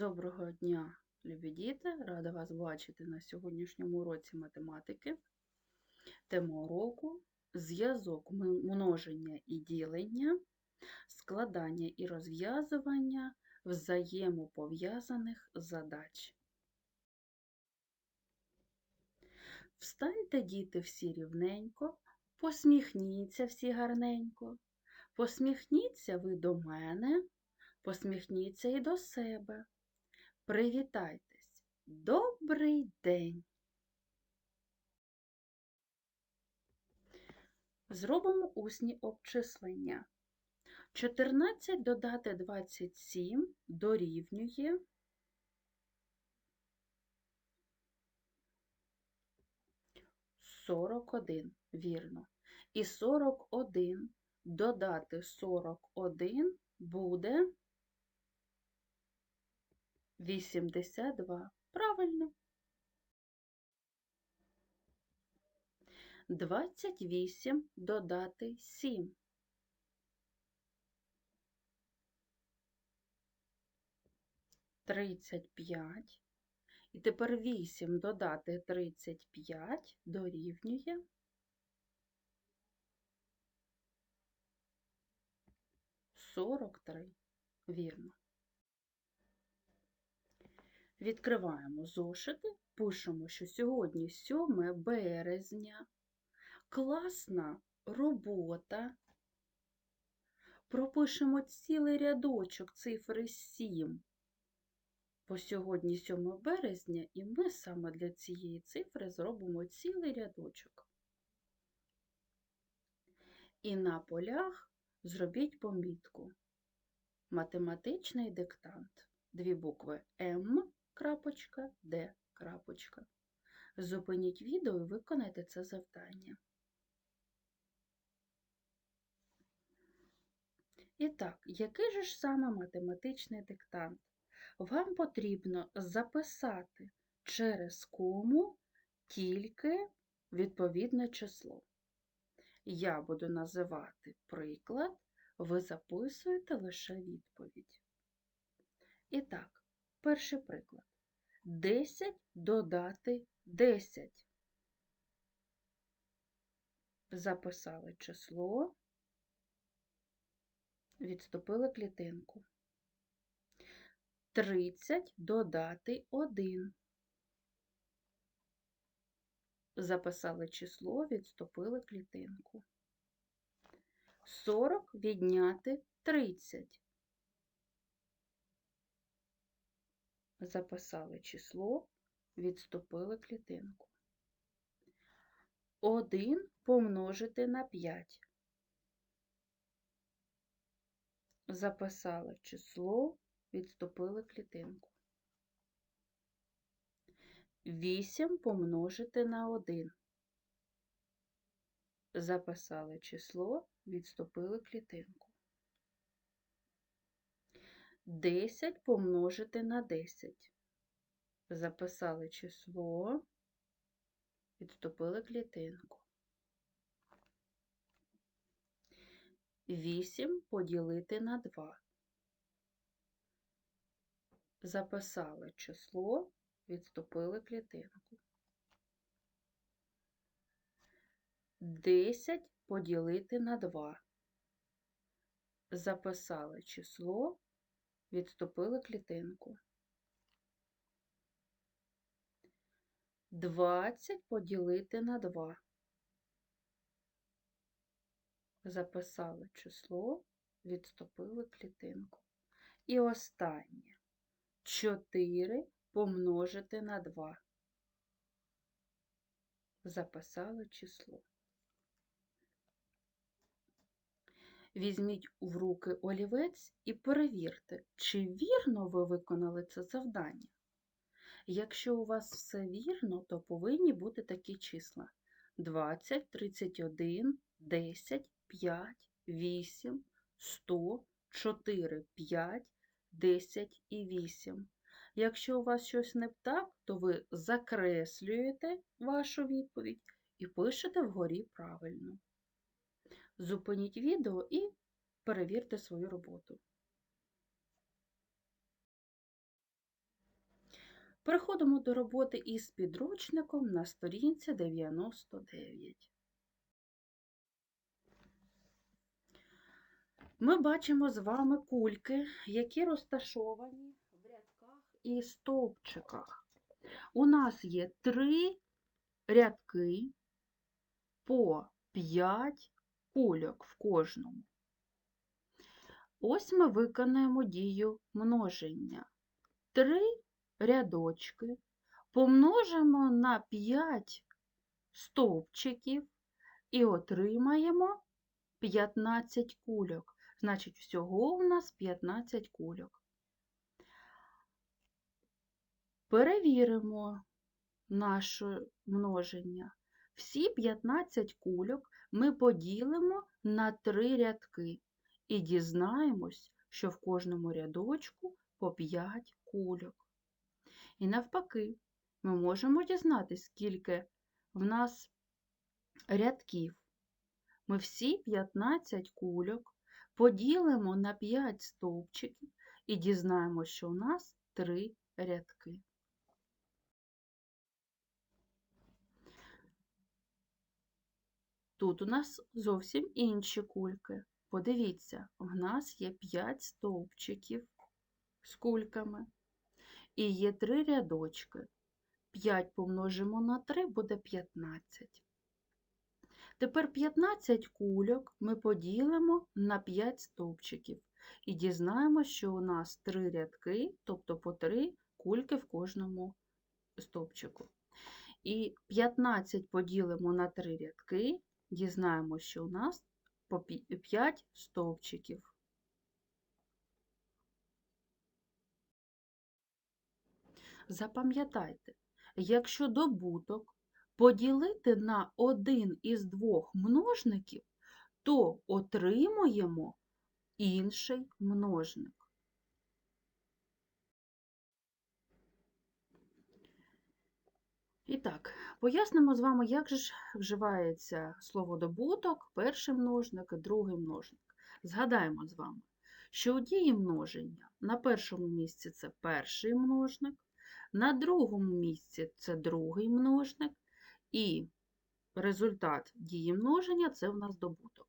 Доброго дня, любі діти! Рада вас бачити на сьогоднішньому уроці математики. Тема уроку зв'язок множення і ділення, складання і розв'язування взаємопов'язаних задач. Встаньте, діти, всі рівненько, посміхніться всі гарненько, посміхніться ви до мене, посміхніться і до себе. Привітайтесь! Добрий день! Зробимо усні обчислення. 14 додати 27 дорівнює 41, вірно. І 41 додати 41 буде 82. Правильно. 28 додати 7. Тридцять п'ять. І тепер 8 додати 35 дорівнює 43. Вірно. Відкриваємо зошити, пишемо, що сьогодні 7 березня. Класна робота. Пропишемо цілий рядочок цифри 7. Бо сьогодні 7 березня, і ми саме для цієї цифри зробимо цілий рядочок. І на полях зробіть помітку. Математичний диктант. Дві букви М крапочка, Д крапочка. Зупиніть відео і виконайте це завдання. І так, який же ж саме математичний диктант? Вам потрібно записати через кому тільки відповідне число. Я буду називати приклад, ви записуєте лише відповідь. І так, перший приклад. 10 додати 10. Записали число, відступили клітинку. 30 додати 1. Записали число, відступили клітинку. 40 відняти 30. Записали число, відступили клітинку. 1 помножити на 5. Записали число, відступили клітинку. 8 помножити на 1. Записали число, відступили клітинку. 10 помножити на 10. Записали число, відступили клітинку. 8 поділити на 2. Записали число, відступили клітинку. 10 поділити на 2. Записали число, відступили клітинку. 20 поділити на 2. Записали число, відступили клітинку. І останнє. 4 помножити на 2. Записали число. Візьміть в руки олівець і перевірте, чи вірно ви виконали це завдання. Якщо у вас все вірно, то повинні бути такі числа: 20, 31, 10, 5, 8, 100, 4, 5, 10 і 8. Якщо у вас щось не так, то ви закреслюєте вашу відповідь і пишете вгорі правильно. Зупиніть відео і перевірте свою роботу. Переходимо до роботи із підручником на сторінці 99. Ми бачимо з вами кульки, які розташовані в рядках і стовпчиках. У нас є три рядки по 5 кульок в кожному. Ось ми виконаємо дію множення. Три рядочки помножимо на 5 стовпчиків і отримаємо 15 кульок. Значить, всього у нас 15 кульок. Перевіримо наше множення. Всі 15 кульок ми поділимо на 3 рядки і дізнаємось, що в кожному рядочку по 5 кульок. І навпаки, ми можемо дізнатися, скільки в нас рядків. Ми всі 15 кульок поділимо на 5 стовпчиків і дізнаємося, що у нас 3 рядки. Тут у нас зовсім інші кульки. Подивіться, в нас є 5 стовпчиків з кульками і є 3 рядочки. 5 помножимо на 3 буде 15. Тепер 15 кульок ми поділимо на 5 стовпчиків і дізнаємося, що у нас 3 рядки, тобто по 3 кульки в кожному стовпчику. І 15 поділимо на 3 рядки, дізнаємося, що у нас по 5 стовпчиків. Запам'ятайте, якщо добуток поділити на один із двох множників, то отримуємо інший множник. І так, пояснимо з вами, як же ж вживається слово добуток, перший множник і другий множник. Згадаємо з вами, що у дії множення на першому місці це перший множник, на другому місці це другий множник, і результат дії множення це в нас добуток.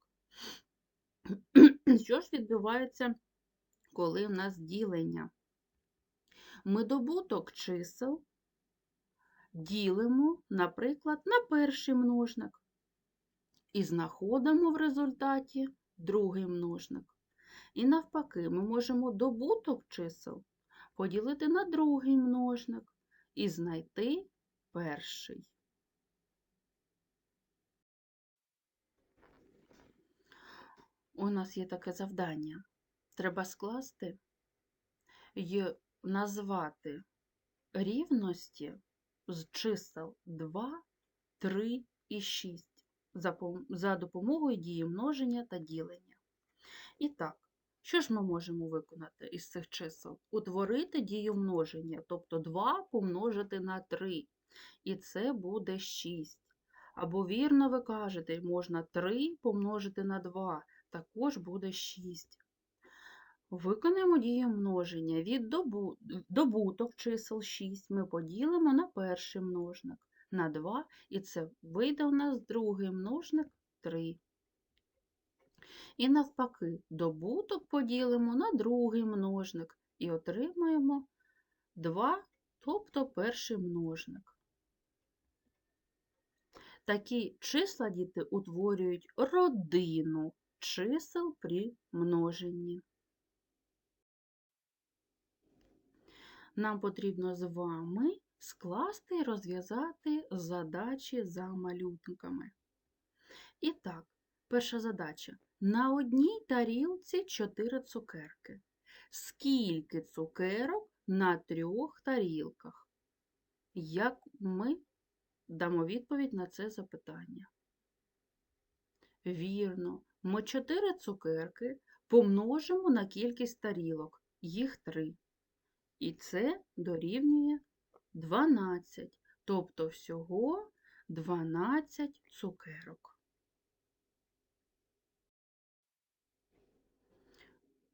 Що ж відбувається, коли в нас ділення? Ми добуток чисел ділимо, наприклад, на перший множник і знаходимо в результаті другий множник. І навпаки, ми можемо добуток чисел поділити на другий множник і знайти перший. У нас є таке завдання. Треба скласти і назвати рівності з чисел 2, 3 і 6 за допомогою дії множення та ділення. І так, що ж ми можемо виконати із цих чисел? Утворити дію множення, тобто 2 помножити на 3, і це буде 6. Або вірно ви кажете, можна 3 помножити на 2, також буде 6. Виконаємо дію множення. Від добу... добуток чисел 6 ми поділимо на перший множник, на 2, і це вийде у нас другий множник 3. І навпаки, добуток поділимо на другий множник і отримаємо 2, тобто перший множник. Такі числа діти утворюють родину чисел при множенні. Нам потрібно з вами скласти і розв'язати задачі за малюнками. І так, перша задача. На одній тарілці 4 цукерки. Скільки цукерок на трьох тарілках? Як ми дамо відповідь на це запитання? Вірно, ми 4 цукерки помножимо на кількість тарілок, їх 3. І це дорівнює 12, тобто всього 12 цукерок.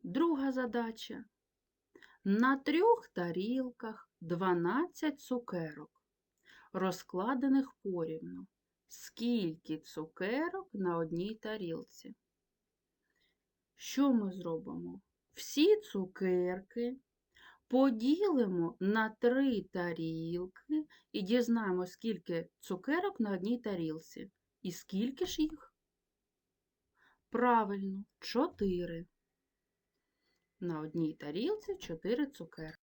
Друга задача. На трьох тарілках 12 цукерок, розкладених порівну. Скільки цукерок на одній тарілці? Що ми зробимо? Всі цукерки поділимо на три тарілки і дізнаємо, скільки цукерок на одній тарілці. І скільки ж їх? Правильно, 4. На одній тарілці 4 цукерки.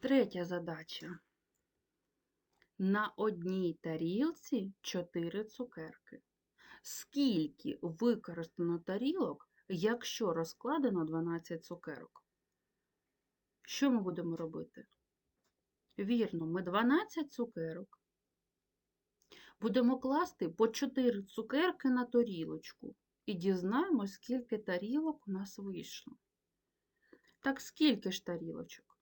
Третя задача. На одній тарілці 4 цукерки. Скільки використано тарілок, якщо розкладено 12 цукерок? Що ми будемо робити? Вірно, ми 12 цукерок будемо класти по 4 цукерки на тарілочку і дізнаємось, скільки тарілок у нас вийшло. Так скільки ж тарілочок?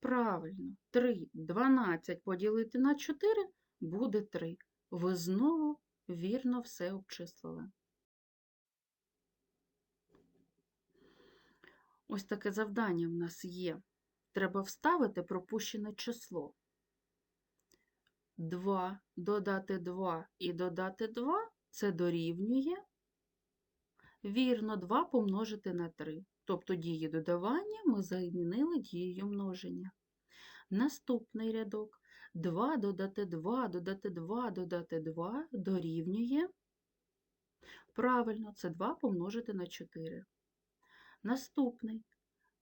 Правильно, 3. 12 поділити на 4 буде 3. Ви знову вірно все обчислили. Ось таке завдання в нас є. Треба вставити пропущене число. 2 додати 2 і додати 2 це дорівнює. Вірно, 2 помножити на 3. Тобто дії додавання ми замінили дією множення. Наступний рядок. 2 додати 2, додати 2, додати 2 дорівнює. Правильно, це 2 помножити на 4. Наступний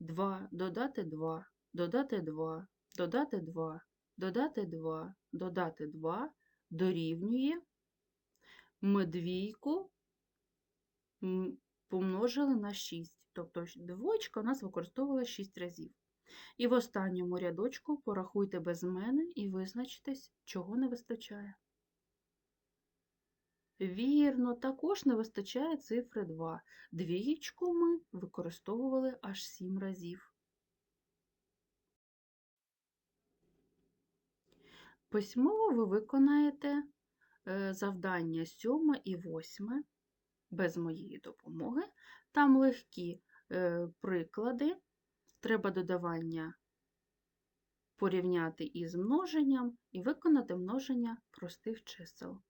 2 додати 2, додати 2, додати 2, додати 2, додати 2 дорівнює. Ми двійку помножили на 6. Тобто двоєчка у нас використовувала 6 разів. І в останньому рядочку порахуйте без мене і визначтесь, чого не вистачає. Вірно, також не вистачає цифри 2. Двієчку ми використовували аж 7 разів. Письмово ви виконаєте е, завдання 7 і 8 без моєї допомоги. Там легкі е, приклади. Треба додавання порівняти із множенням і виконати множення простих чисел.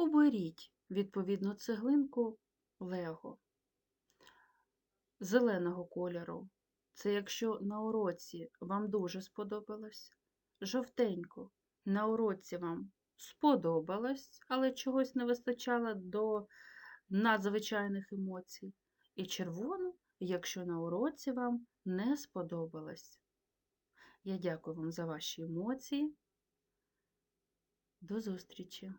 Оберіть, відповідно, цеглинку Лего зеленого кольору. Це якщо на уроці вам дуже сподобалось. Жовтенько на уроці вам сподобалось, але чогось не вистачало до надзвичайних емоцій. І червону, якщо на уроці вам не сподобалось. Я дякую вам за ваші емоції. До зустрічі!